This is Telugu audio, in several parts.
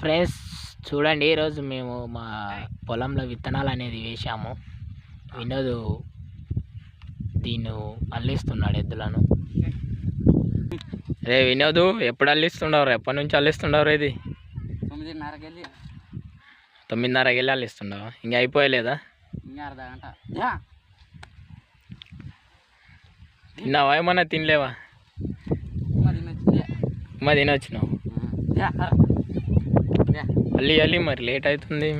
ఫ్రెండ్స్ చూడండి ఈరోజు మేము మా పొలంలో విత్తనాలు అనేది వేసాము వినోద్ దీన్ని అల్లిస్తున్నాడు ఎద్దులను. రే వినోద్ ఎప్పుడు అల్లిస్తుండవు ఎప్పటి నుంచి అల్లిస్తుండవు ఇది? తొమ్మిదిన్నరకి వెళ్ళి తొమ్మిదిన్నరకి వెళ్ళి అల్లిస్తుండవు ఇంకా అయిపోయలేదా? ఇంకా అర్ధ గంట. యా. తిన్నావా? ఏమన్నా తినలేవా? మరి మా తినొచ్చినావు? అల్లి అల్లి మరి లేట్ అవుతుంది.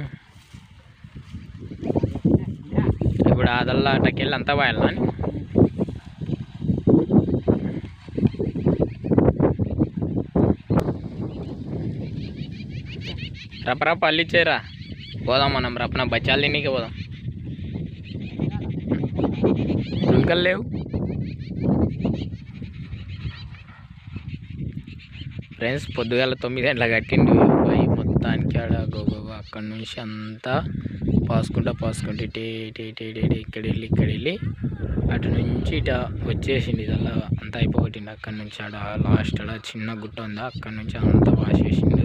ఇప్పుడు అదల్లా అటకెళ్ళి అంతా పోయాలా రపరప రప అల్లిచ్చేరా పోదాం మనం రపన బచ్చాలు తినీకి పోదాం. దుంకలు లేవు. ఫ్రెండ్స్ పొద్దుగాల తొమ్మిది గంటల కట్టిండు. పోయి మొత్తానికి ఆడ? గోగోగో అక్కడి నుంచి అంతా పాసుకుంటా పాసుకుంటే టే టే టే టే ఇక్కడ వెళ్ళి ఇక్కడ వెళ్ళి అటు నుంచి ఇట వచ్చేసింది ఇదల్లా. అంతా అయిపోగొట్టిండు అక్కడి నుంచి ఆడ. లాస్ట్ ఆడ చిన్న గుట్ట ఉందా? అక్కడి నుంచి అంతా వాసేసిండు.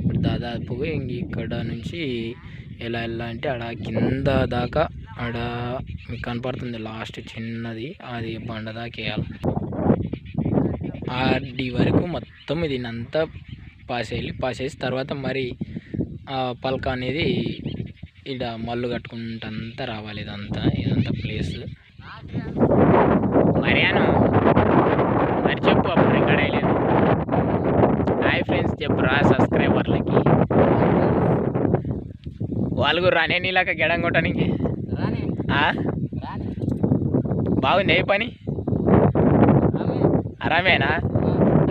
ఇప్పుడు దాదాపుగా ఇంక ఇక్కడ నుంచి ఎలా వెళ్ళాలంటే ఆడ కింద దాకా ఆడ మీకు కనపడుతుంది లాస్ట్ చిన్నది. అది బండ దాకా వేయాలి. ఆర్డి వరకు మొత్తం ఇది అంతా పాసేయాలి. పాసేసి తర్వాత మరి ఆ పలక అనేది ఇడ మల్లు కట్టుకుంటంతా రావాలి ఇదంతా ఇదంతా ప్లేస్ మరియాను మరి చెప్పు అప్పుడు రికార్డ్ అయ్యలేదు హాయ్ ఫ్రెండ్స్ చెప్పురా సబ్స్క్రైబర్లకి. వాళ్ళు కూడా రానే నీలాక గెడం కొట్టడానికి. రాని. ఆ? రాని. బాగుంది ఏ పని? అరామేనా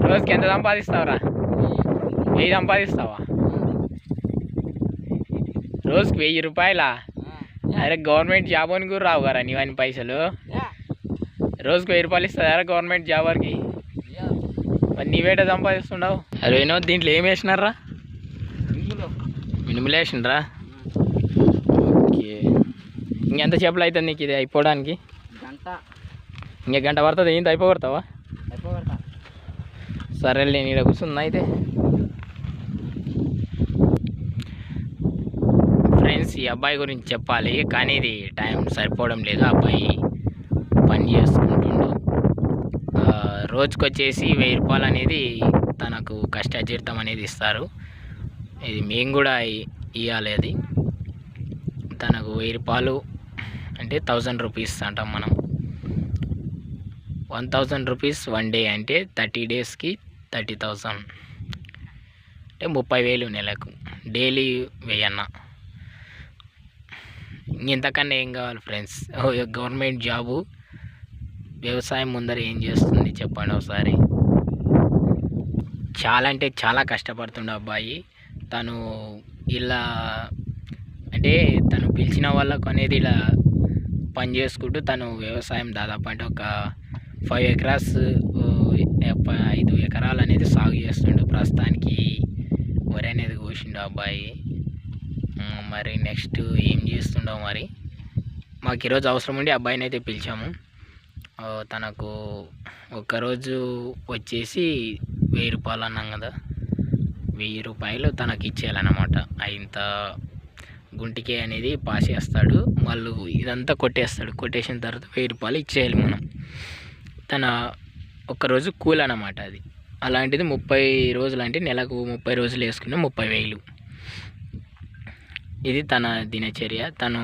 రోజుకి ఎంత సంపాదిస్తావురా? వెయ్యి సంపాదిస్తావా? రోజుకి వెయ్యి రూపాయలా? అరే గవర్నమెంట్ జాబ్ అని కూడా రావు కదా నీవని పైసలు? రోజుకి వెయ్యి రూపాయలు ఇస్తుందారా గవర్నమెంట్ జాబ్ వారికి మరి నీవేట సంపాదిస్తున్నావు? అరే వినోద్ దీంట్లో ఏం వేసినారా మినిమల్. వేసినరా ఓకే. ఇంకెంత చేపలు అవుతుంది నీకు ఇది అయిపోవడానికి? గంట. ఇంక గంట పడుతుంది ఏంటి అయిపోగొడతావా? అయిపోగడతా. సరే నేను ఇక్కడ కూర్చున్నా అయితే. ఫ్రెండ్స్ ఈ అబ్బాయి గురించి చెప్పాలి కానీ ఇది టైం సరిపోవడం లేదు. అబ్బాయి పని చేసుకుంటుండు. రోజుకొచ్చేసి వెయ్యి రూపాయలు అనేది తనకు కష్టాజీతం అనేది ఇస్తారు. ఇది మేము కూడా ఇవ్వాలి అది. తనకు వెయ్యి రూపాయలు అంటే థౌజండ్ రూపీస్ అంటాం మనం. One thousand rupees one day అంటే థర్టీ డేస్కి థర్టీ థౌజండ్ అంటే ముప్పై వేలు నెలకు. డైలీ వెయ్యన్న. ఇంతకన్నా ఏం కావాలి ఫ్రెండ్స్? గవర్నమెంట్ జాబు వ్యవసాయం ముందర ఏం చేస్తుంది చెప్పండి ఒకసారి? చాలా అంటే చాలా కష్టపడుతుండే అబ్బాయి. తను ఇలా అంటే తను పిలిచిన వాళ్ళకు అనేది ఇలా పని చేసుకుంటూ తను వ్యవసాయం దాదాపు అంటే ఒక ఫైవ్ ఎకరాస్ ఐదు ఎకరాలు అనేది సాగు చేస్తుండు ప్రస్తుతానికి. వరి అనేది కోసిండు ఆ అబ్బాయి. మరి నెక్స్ట్ ఏం చేస్తుండవు మరి? మాకు ఈరోజు అవసరం ఉండి అబ్బాయిని అయితే పిలిచాము తనకు ఒక్కరోజు వచ్చేసి వెయ్యి రూపాయలు అన్నాం కదా. వెయ్యి రూపాయలు తనకి ఇచ్చేయాలన్నమాట. ఇంత గుంటికే అనేది పాస్ చేస్తాడు వాళ్ళు ఇదంతా కొట్టేస్తాడు. కొట్టేసిన తర్వాత వెయ్యి రూపాయలు ఇచ్చేయాలి మనం. తన ఒక్కరోజు కూల్ అన్నమాట అది. అలాంటిది ముప్పై రోజులు అంటే నెలకు ముప్పై రోజులు వేసుకున్న ముప్పై వేలు. ఇది తన దినచర్య. తను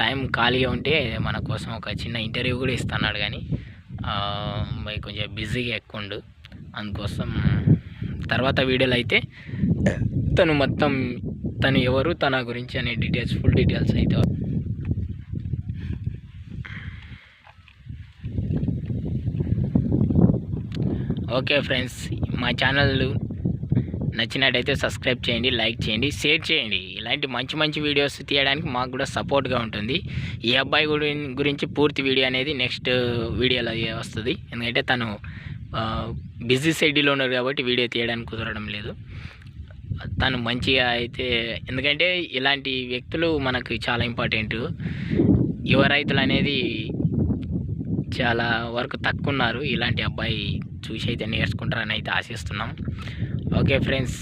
టైం ఖాళీగా ఉంటే మన కోసం ఒక చిన్న ఇంటర్వ్యూ కూడా ఇస్తున్నాడు కానీ కొంచెం బిజీగా ఎక్కువండు అందుకోసం తర్వాత వీడియోలో అయితే తను మొత్తం తను ఎవరు తన గురించి అనే డీటెయిల్స్ ఫుల్ డీటెయిల్స్ అయితే ఓకే ఫ్రెండ్స్ మా ఛానల్ నచ్చినట్టయితే సబ్స్క్రైబ్ చేయండి లైక్ చేయండి షేర్ చేయండి. ఇలాంటి మంచి మంచి వీడియోస్ తీయడానికి మాకు కూడా సపోర్ట్గా ఉంటుంది. ఈ అబ్బాయి గురించి పూర్తి వీడియో అనేది నెక్స్ట్ వీడియోలో వస్తుంది. ఎందుకంటే తను బిజీ షెడ్యూల్ ఉన్నారు కాబట్టి వీడియో తీయడానికి కుదరడం లేదు. తను మంచిగా అయితే ఎందుకంటే ఇలాంటి వ్యక్తులు మనకు చాలా ఇంపార్టెంట్. యువ రైతులు అనేది చాలా వరకు తక్కువ ఉన్నారు ఇలాంటి అబ్బాయి చూసి అయితే నేర్చుకుంటారని అయితే ఆశిస్తున్నాం. Okay friends.